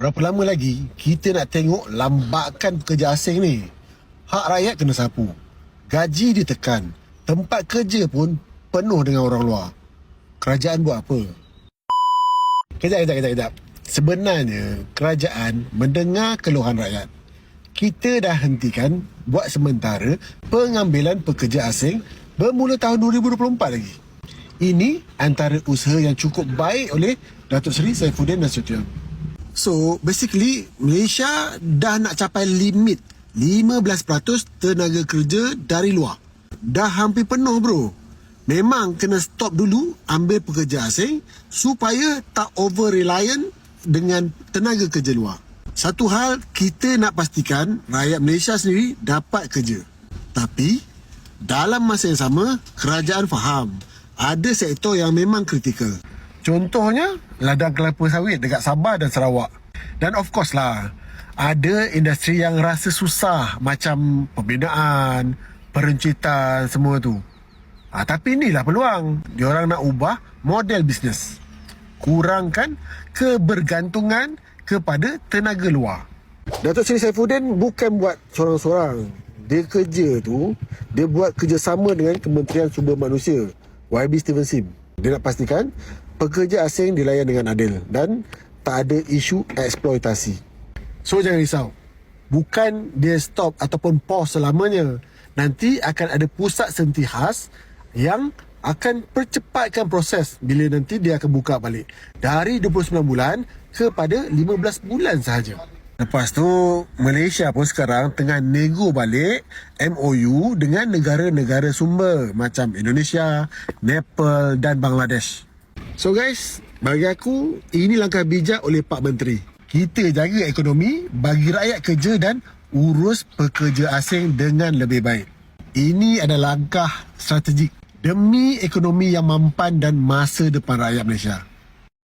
Berapa lama lagi kita nak tengok lambakan pekerja asing ni? Hak rakyat kena sapu. Gaji ditekan. Tempat kerja pun penuh dengan orang luar. Kerajaan buat apa? Kejap, kejap, kejap, kejap. Sebenarnya kerajaan mendengar keluhan rakyat. Kita dah hentikan buat sementara pengambilan pekerja asing bermula tahun 2024 lagi. Ini antara usaha yang cukup baik oleh Datuk Seri Saifuddin Nasution. So, basically Malaysia dah nak capai limit 15% tenaga kerja dari luar. Dah hampir penuh bro. Memang kena stop dulu ambil pekerja asing supaya tak over reliant dengan tenaga kerja luar. Satu hal kita nak pastikan rakyat Malaysia sendiri dapat kerja. Tapi dalam masa yang sama kerajaan faham ada sektor yang memang kritikal. Contohnya ladang kelapa sawit dekat Sabah dan Sarawak. Dan of course lah ada industri yang rasa susah macam pembinaan, perencitan semua tu. Ah, tapi inilah peluang. Diorang nak ubah model bisnes. Kurangkan kebergantungan kepada tenaga luar. Datuk Seri Saifuddin bukan buat seorang-seorang. Dia kerja tu, dia buat kerjasama dengan Kementerian Sumber Manusia, YB Steven Sim. Dia nak pastikan pekerja asing dilayan dengan adil dan tak ada isu eksploitasi. So jangan risau. Bukan dia stop ataupun pause selamanya. Nanti akan ada pusat senti khas yang akan percepatkan proses bila nanti dia akan buka balik. Dari 29 bulan kepada 15 bulan sahaja. Lepas tu, Malaysia pun sekarang tengah nego balik MOU dengan negara-negara sumber macam Indonesia, Nepal dan Bangladesh. So guys, bagi aku, ini langkah bijak oleh Pak Menteri. Kita jaga ekonomi, bagi rakyat kerja dan urus pekerja asing dengan lebih baik. Ini adalah langkah strategik demi ekonomi yang mampan dan masa depan rakyat Malaysia.